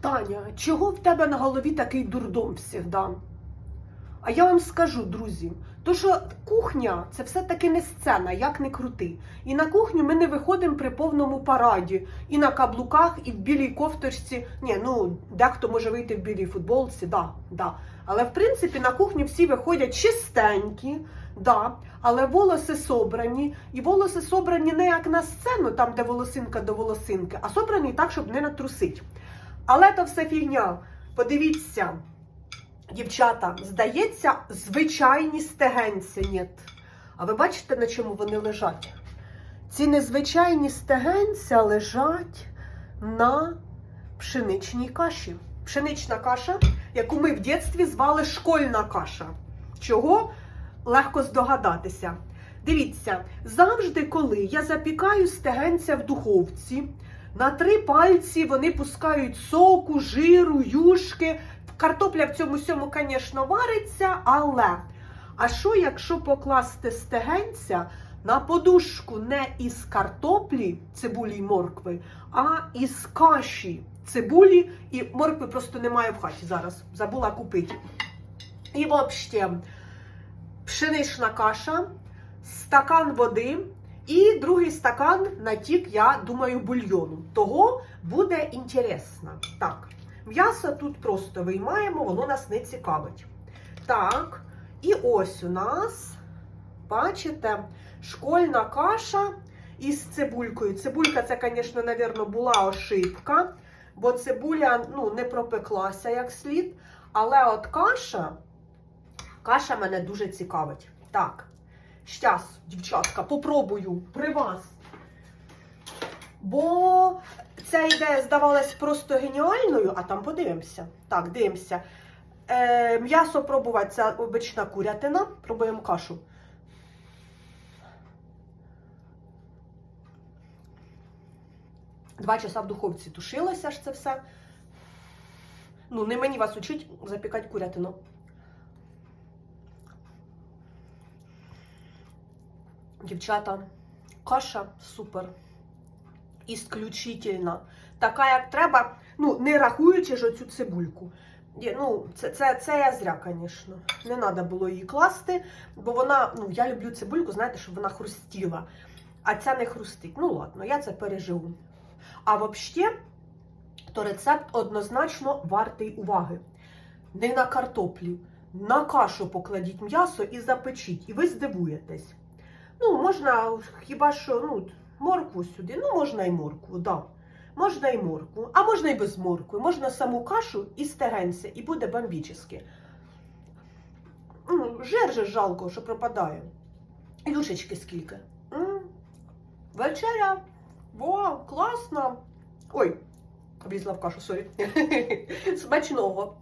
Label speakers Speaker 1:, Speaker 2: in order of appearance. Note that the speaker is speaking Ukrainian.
Speaker 1: Таня, чого в тебе на голові такий дурдом всегда? А я вам скажу, друзі, то що кухня це все-таки не сцена, як не крути. І на кухню ми не виходимо при повному параді. І на каблуках, і в білій кофточці. Ні, ну дехто може вийти в білій футболці, да, да. Але в принципі на кухню всі виходять чистенькі, да, але волоси собрані. І волоси собрані не як на сцену, там де волосинка до волосинки, а собрані так, щоб не натрусить. Але то все фігня. Подивіться, дівчата, здається, звичайні стегенці. Ні. А ви бачите, на чому вони лежать? Ці незвичайні стегенця лежать на пшеничній каші. Пшенична каша, яку ми в дитинстві звали школьна каша. Чого? Легко здогадатися. Дивіться, завжди, коли я запікаю стегенця в духовці, на три пальці вони пускають соку, жиру, юшки. Картопля в цьому всьому, звісно, вариться, але а що, якщо покласти стегенця на подушку не із картоплі, цибулі й моркви, а із каші цибулі і моркви просто немає в хаті зараз. Забула купити. І взагалі, пшенична каша, стакан води. І другий стакан натік, я думаю, бульйону. Того буде інтересно. Так, м'ясо тут просто виймаємо, воно нас не цікавить. Так, і ось у нас, бачите, школьна каша із цибулькою. Цибулька, це, звісно, напевно, була ошибка, бо цибуля ну, не пропеклася як слід. Але от каша, каша мене дуже цікавить. Так. Щас, дівчатка, попробую при вас. Бо ця ідея здавалась просто геніальною, а там подивимося. Так, дивимося. Е, м'ясо пробувати, це обична курятина. Пробуємо кашу. Два часа в духовці тушилося ж це все. Ну, не мені вас учить запікати курятину. Дівчата, каша супер. Ісключительна. Така, як треба, ну, не рахуючи ж оцю цибульку. Ну, це, це, це я зря, звісно. Не треба було її класти, бо вона, ну, я люблю цибульку, знаєте, щоб вона хрустіла. А ця не хрустить. Ну, ладно, я це переживу. А взагалі, то рецепт однозначно вартий уваги. Не на картоплі, на кашу покладіть м'ясо і запечіть, і ви здивуєтесь. Ну, можна хіба що ну, моркву сюди. Ну, можна і моркву, да. Можна і моркву, а можна і без моркви. Можна саму кашу і стегенця, і буде бомбічески. Ну, жир же жалко, що пропадає. І скільки. М, Вечеря. Во, класно. Ой, влізла в кашу, сорі. Смачного.